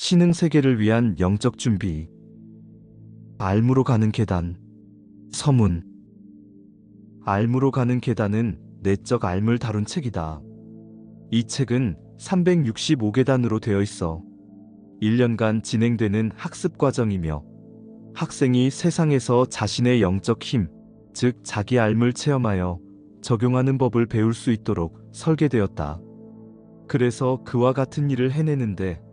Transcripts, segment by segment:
신흥 세계를 위한 영적 준비. 알무로 가는 계단. 서문. 알무로 가는 계단은 내적 알물 다룬 책이다. 이 책은 365계단으로 되어 있어 1년간 진행되는 학습 과정이며 학생이 세상에서 자신의 영적 힘, 즉 자기 알물 체험하여 적용하는 법을 배울 수 있도록 설계되었다. 그래서 그와 같은 일을 해내는데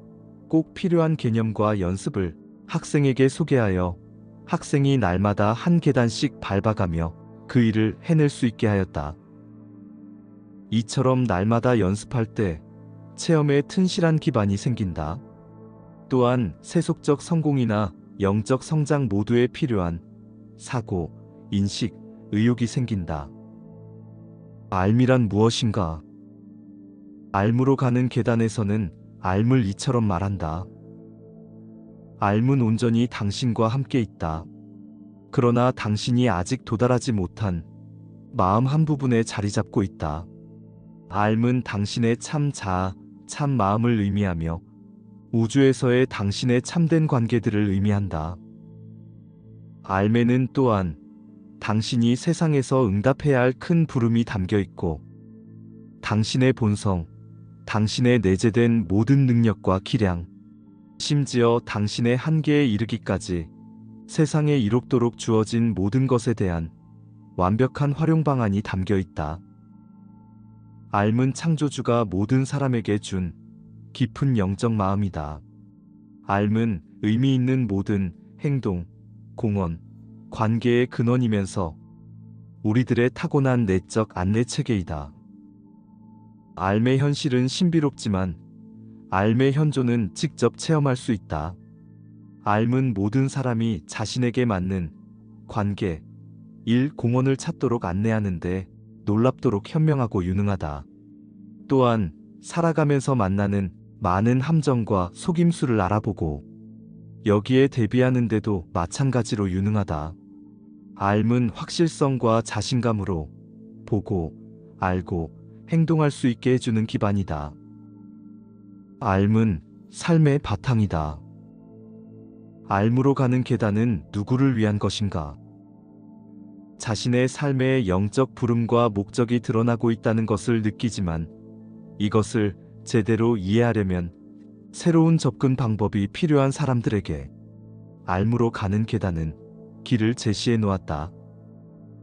꼭 필요한 개념과 연습을 학생에게 소개하여 학생이 날마다 한 계단씩 밟아가며 그 일을 해낼 수 있게 하였다. 이처럼 날마다 연습할 때 체험에 튼실한 기반이 생긴다. 또한 세속적 성공이나 영적 성장 모두에 필요한 사고, 인식, 의욕이 생긴다. 알미란 무엇인가? 알무로 가는 계단에서는 알물 이처럼 말한다. 알문 온전히 당신과 함께 있다. 그러나 당신이 아직 도달하지 못한 마음 한 부분에 자리 잡고 있다. 알문 당신의 참 자아, 참 마음을 의미하며 우주에서의 당신의 참된 관계들을 의미한다. 알매는 또한 당신이 세상에서 응답해야 할 큰 부름이 담겨 있고 당신의 본성, 당신의 내재된 모든 능력과 기량, 심지어 당신의 한계에 이르기까지 세상에 이롭도록 주어진 모든 것에 대한 완벽한 활용 방안이 담겨 있다. 알문 창조주가 모든 사람에게 준 깊은 영적 마음이다. 알문 의미 있는 모든 행동, 공헌, 관계의 근원이면서 우리들의 타고난 내적 안내 체계이다. 알매 현실은 신비롭지만 알매 현존은 직접 체험할 수 있다. 알문 모든 사람이 자신에게 맞는 관계, 일, 공헌을 찾도록 안내하는데 놀랍도록 현명하고 유능하다. 또한 살아가면서 만나는 많은 함정과 속임수를 알아보고 여기에 대비하는데도 마찬가지로 유능하다. 알문 확실성과 자신감으로 보고, 알고, 행동할 수 있게 해주는 기반이다. 알문, 삶의 바탕이다. 알무로 가는 계단은 누구를 위한 것인가? 자신의 삶의 영적 부름과 목적이 드러나고 있다는 것을 느끼지만 이것을 제대로 이해하려면 새로운 접근 방법이 필요한 사람들에게 알무로 가는 계단은 길을 제시해 놓았다.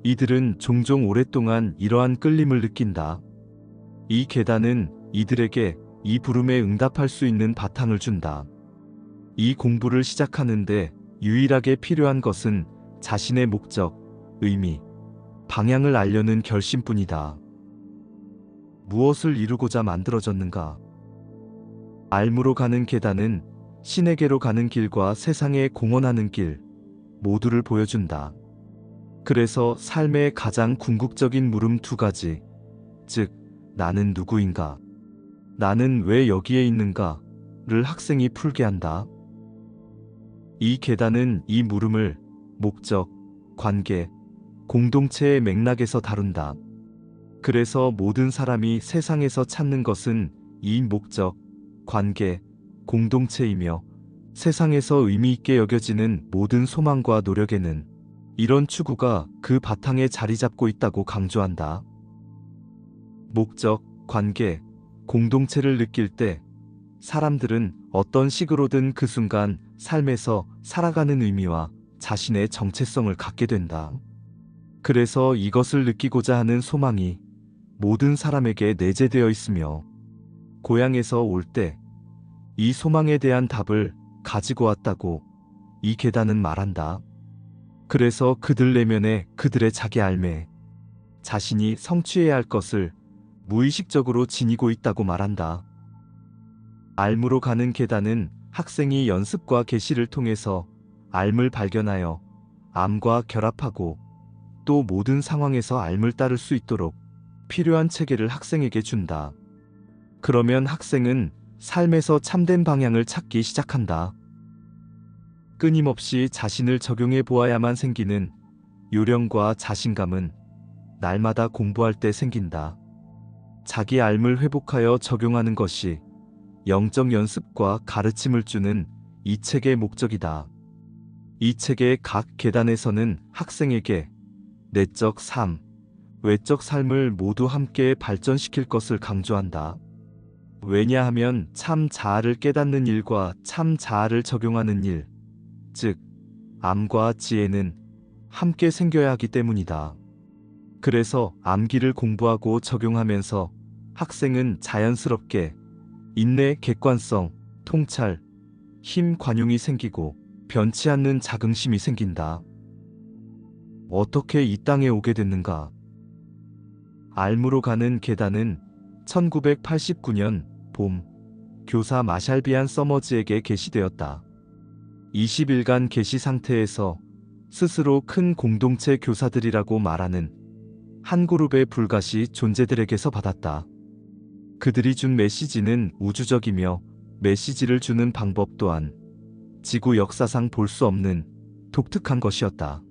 이들은 종종 오랫동안 이러한 끌림을 느낀다. 이 계단은 이들에게 이 부름에 응답할 수 있는 바탕을 준다. 이 공부를 시작하는데 유일하게 필요한 것은 자신의 목적, 의미, 방향을 알려는 결심뿐이다. 무엇을 이루고자 만들어졌는가? 알무로 가는 계단은 신에게로 가는 길과 세상에 공헌하는 길 모두를 보여준다. 그래서 삶의 가장 궁극적인 물음 두 가지, 즉, 나는 누구인가? 나는 왜 여기에 있는가?를 학생이 풀게 한다. 이 계단은 이 물음을 목적, 관계, 공동체의 맥락에서 다룬다. 그래서 모든 사람이 세상에서 찾는 것은 이 목적, 관계, 공동체이며 세상에서 의미 있게 여겨지는 모든 소망과 노력에는 이런 추구가 그 바탕에 자리 잡고 있다고 강조한다. 목적, 관계, 공동체를 느낄 때 사람들은 어떤 식으로든 그 순간 삶에서 살아가는 의미와 자신의 정체성을 갖게 된다. 그래서 이것을 느끼고자 하는 소망이 모든 사람에게 내재되어 있으며 고향에서 올 때 이 소망에 대한 답을 가지고 왔다고 이 계단은 말한다. 그래서 그들 내면에 그들의 자기 알매, 자신이 성취해야 할 것을 무의식적으로 지니고 있다고 말한다. 알무로 가는 계단은 학생이 연습과 계시를 통해서 알물 발견하여 암과 결합하고 또 모든 상황에서 알물 따를 수 있도록 필요한 체계를 학생에게 준다. 그러면 학생은 삶에서 참된 방향을 찾기 시작한다. 끊임없이 자신을 적용해 보아야만 생기는 요령과 자신감은 날마다 공부할 때 생긴다. 자기 알물 회복하여 적용하는 것이 영적 연습과 가르침을 주는 이 책의 목적이다. 이 책의 각 계단에서는 학생에게 내적 삶, 외적 삶을 모두 함께 발전시킬 것을 강조한다. 왜냐하면 참 자아를 깨닫는 일과 참 자아를 적용하는 일, 즉, 암과 지혜는 함께 생겨야 하기 때문이다. 그래서 암기를 공부하고 적용하면서 학생은 자연스럽게 인내, 객관성, 통찰, 힘 관용이 생기고 변치 않는 자긍심이 생긴다. 어떻게 이 땅에 오게 됐는가? 알무로 가는 계단은 1989년 봄 교사 마샬비안 서머즈에게 게시되었다. 20일간 게시 상태에서 스스로 큰 공동체 교사들이라고 말하는 한 그룹의 불가시 존재들에게서 받았다. 그들이 준 메시지는 우주적이며 메시지를 주는 방법 또한 지구 역사상 볼 수 없는 독특한 것이었다.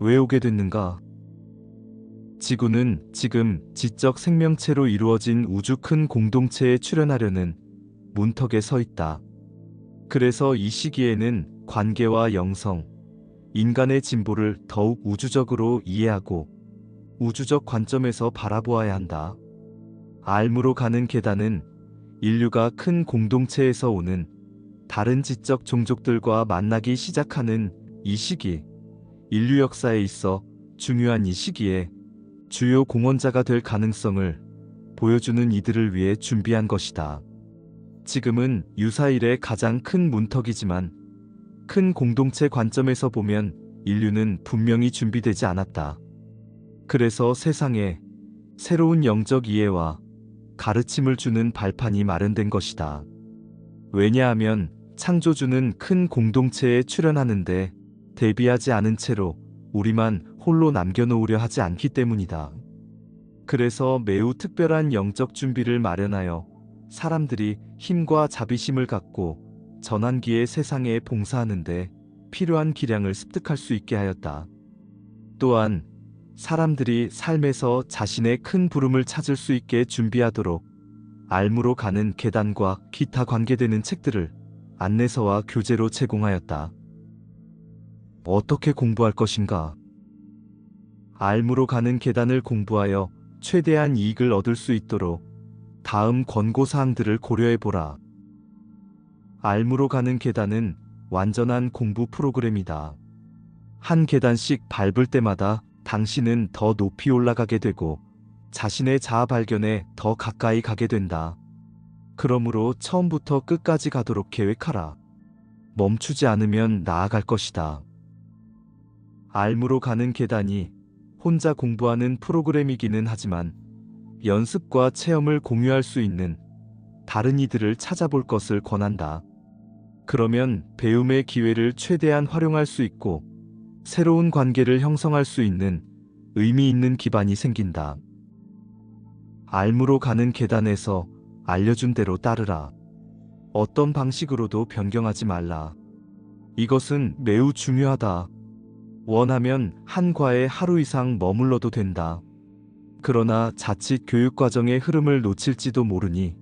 왜 오게 됐는가? 지구는 지금 지적 생명체로 이루어진 우주 큰 공동체에 출현하려는 문턱에 서 있다. 그래서 이 시기에는 관계와 영성, 인간의 진보를 더욱 우주적으로 이해하고 우주적 관점에서 바라보아야 한다. 알무로 가는 계단은 인류가 큰 공동체에서 오는 다른 지적 종족들과 만나기 시작하는 이 시기, 인류 역사에 있어 중요한 이 시기에 주요 공헌자가 될 가능성을 보여주는 이들을 위해 준비한 것이다. 지금은 유사일의 가장 큰 문턱이지만 큰 공동체 관점에서 보면 인류는 분명히 준비되지 않았다. 그래서 세상에 새로운 영적 이해와 가르침을 주는 발판이 마련된 것이다. 왜냐하면 창조주는 큰 공동체에 출연하는데 대비하지 않은 채로 우리만 홀로 남겨놓으려 하지 않기 때문이다. 그래서 매우 특별한 영적 준비를 마련하여 사람들이 힘과 자비심을 갖고 전환기의 세상에 봉사하는데 필요한 기량을 습득할 수 있게 하였다. 또한 사람들이 삶에서 자신의 큰 부름을 찾을 수 있게 준비하도록 알무로 가는 계단과 기타 관계되는 책들을 안내서와 교재로 제공하였다. 어떻게 공부할 것인가? 알무로 가는 계단을 공부하여 최대한 이익을 얻을 수 있도록 다음 권고사항들을 고려해 보라. 알무로 가는 계단은 완전한 공부 프로그램이다. 한 계단씩 밟을 때마다 당신은 더 높이 올라가게 되고 자신의 자아 발견에 더 가까이 가게 된다. 그러므로 처음부터 끝까지 가도록 계획하라. 멈추지 않으면 나아갈 것이다. 알무로 가는 계단이 혼자 공부하는 프로그램이기는 하지만 연습과 체험을 공유할 수 있는 다른 이들을 찾아볼 것을 권한다. 그러면 배움의 기회를 최대한 활용할 수 있고 새로운 관계를 형성할 수 있는 의미 있는 기반이 생긴다. 알무로 가는 계단에서 알려준 대로 따르라. 어떤 방식으로도 변경하지 말라. 이것은 매우 중요하다. 원하면 한 과에 하루 이상 머물러도 된다. 그러나 자칫 교육과정의 흐름을 놓칠지도 모르니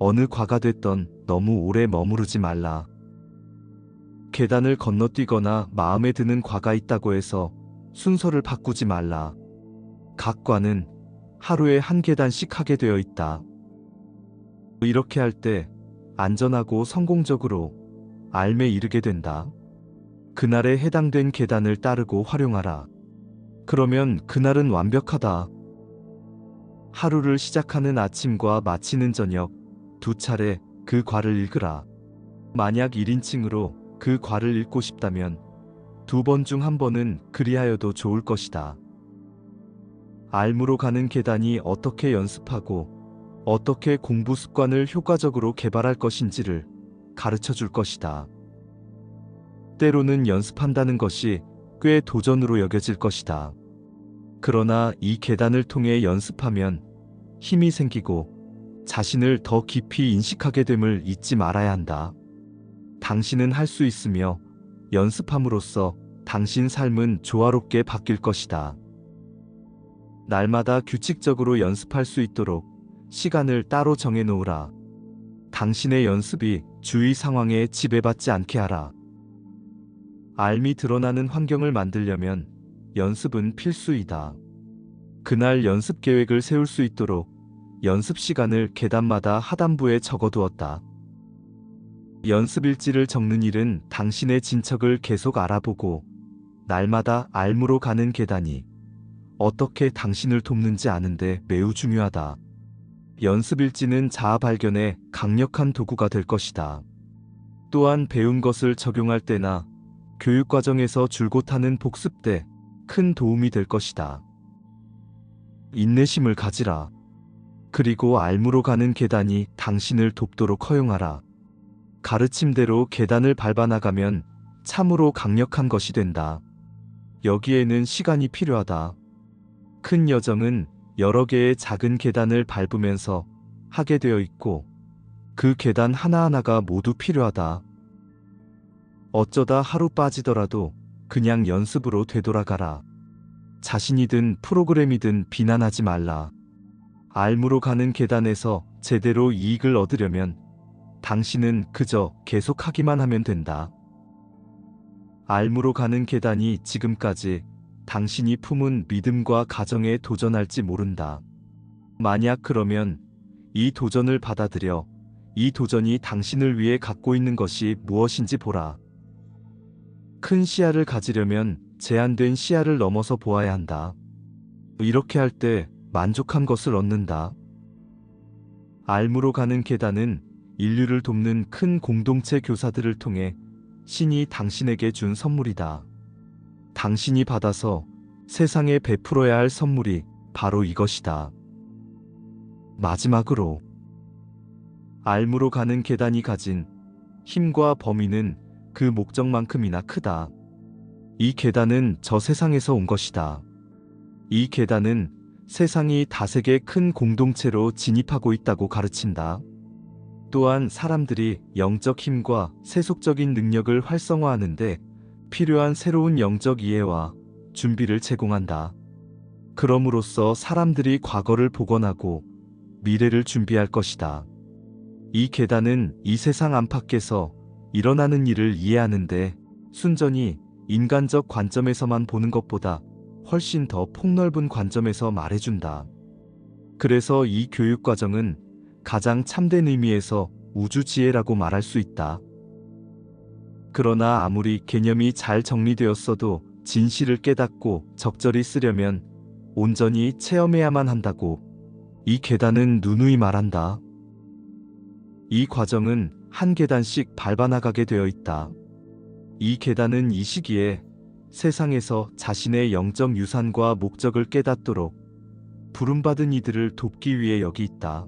어느 과가 됐던 너무 오래 머무르지 말라. 계단을 건너뛰거나 마음에 드는 과가 있다고 해서 순서를 바꾸지 말라. 각 과는 하루에 한 계단씩 하게 되어 있다. 이렇게 할 때 안전하고 성공적으로 알매 이르게 된다. 그날에 해당된 계단을 따르고 활용하라. 그러면 그날은 완벽하다. 하루를 시작하는 아침과 마치는 저녁 두 차례 그 과를 읽으라. 만약 1인칭으로 그 과를 읽고 싶다면 두 번 중 한 번은 그리하여도 좋을 것이다. 알무로 가는 계단이 어떻게 연습하고 어떻게 공부 습관을 효과적으로 개발할 것인지를 가르쳐 줄 것이다. 때로는 연습한다는 것이 꽤 도전으로 여겨질 것이다. 그러나 이 계단을 통해 연습하면 힘이 생기고 자신을 더 깊이 인식하게 됨을 잊지 말아야 한다. 당신은 할 수 있으며 연습함으로써 당신 삶은 조화롭게 바뀔 것이다. 날마다 규칙적으로 연습할 수 있도록 시간을 따로 정해 놓으라. 당신의 연습이 주위 상황에 지배받지 않게 하라. 알미 드러나는 환경을 만들려면 연습은 필수이다. 그날 연습 계획을 세울 수 있도록 연습 시간을 계단마다 하단부에 적어두었다. 연습 일지를 적는 일은 당신의 진척을 계속 알아보고 날마다 알무로 가는 계단이 어떻게 당신을 돕는지 아는데 매우 중요하다. 연습 일지는 자아 발견에 강력한 도구가 될 것이다. 또한 배운 것을 적용할 때나 교육 과정에서 줄곧 하는 복습 때 큰 도움이 될 것이다. 인내심을 가지라. 그리고 알무로 가는 계단이 당신을 돕도록 허용하라. 가르침대로 계단을 밟아 나가면 참으로 강력한 것이 된다. 여기에는 시간이 필요하다. 큰 여정은 여러 개의 작은 계단을 밟으면서 하게 되어 있고 그 계단 하나하나가 모두 필요하다. 어쩌다 하루 빠지더라도 그냥 연습으로 되돌아가라. 자신이든 프로그램이든 비난하지 말라. 알무로 가는 계단에서 제대로 이익을 얻으려면 당신은 그저 계속하기만 하면 된다. 알무로 가는 계단이 지금까지 당신이 품은 믿음과 가정에 도전할지 모른다. 만약 그러면 이 도전을 받아들여 이 도전이 당신을 위해 갖고 있는 것이 무엇인지 보라. 큰 시야를 가지려면 제한된 시야를 넘어서 보아야 한다. 이렇게 할 때 만족한 것을 얻는다. 알무로 가는 계단은 인류를 돕는 큰 공동체 교사들을 통해 신이 당신에게 준 선물이다. 당신이 받아서 세상에 베풀어야 할 선물이 바로 이것이다. 마지막으로 알무로 가는 계단이 가진 힘과 범위는 그 목적만큼이나 크다. 이 계단은 저 세상에서 온 것이다. 이 계단은 세상이 다세계 큰 공동체로 진입하고 있다고 가르친다. 또한 사람들이 영적 힘과 세속적인 능력을 활성화하는데 필요한 새로운 영적 이해와 준비를 제공한다. 그럼으로써 사람들이 과거를 복원하고 미래를 준비할 것이다. 이 계단은 이 세상 안팎에서 일어나는 일을 이해하는데 순전히 인간적 관점에서만 보는 것보다 훨씬 더 폭넓은 관점에서 말해준다. 그래서 이 교육 과정은 가장 참된 의미에서 우주 지혜라고 말할 수 있다. 그러나 아무리 개념이 잘 정리되었어도 진실을 깨닫고 적절히 쓰려면 온전히 체험해야만 한다고 이 계단은 누누이 말한다. 이 과정은 한 계단씩 밟아나가게 되어 있다. 이 계단은 이 시기에 세상에서 자신의 영적 유산과 목적을 깨닫도록 부름받은 이들을 돕기 위해 여기 있다.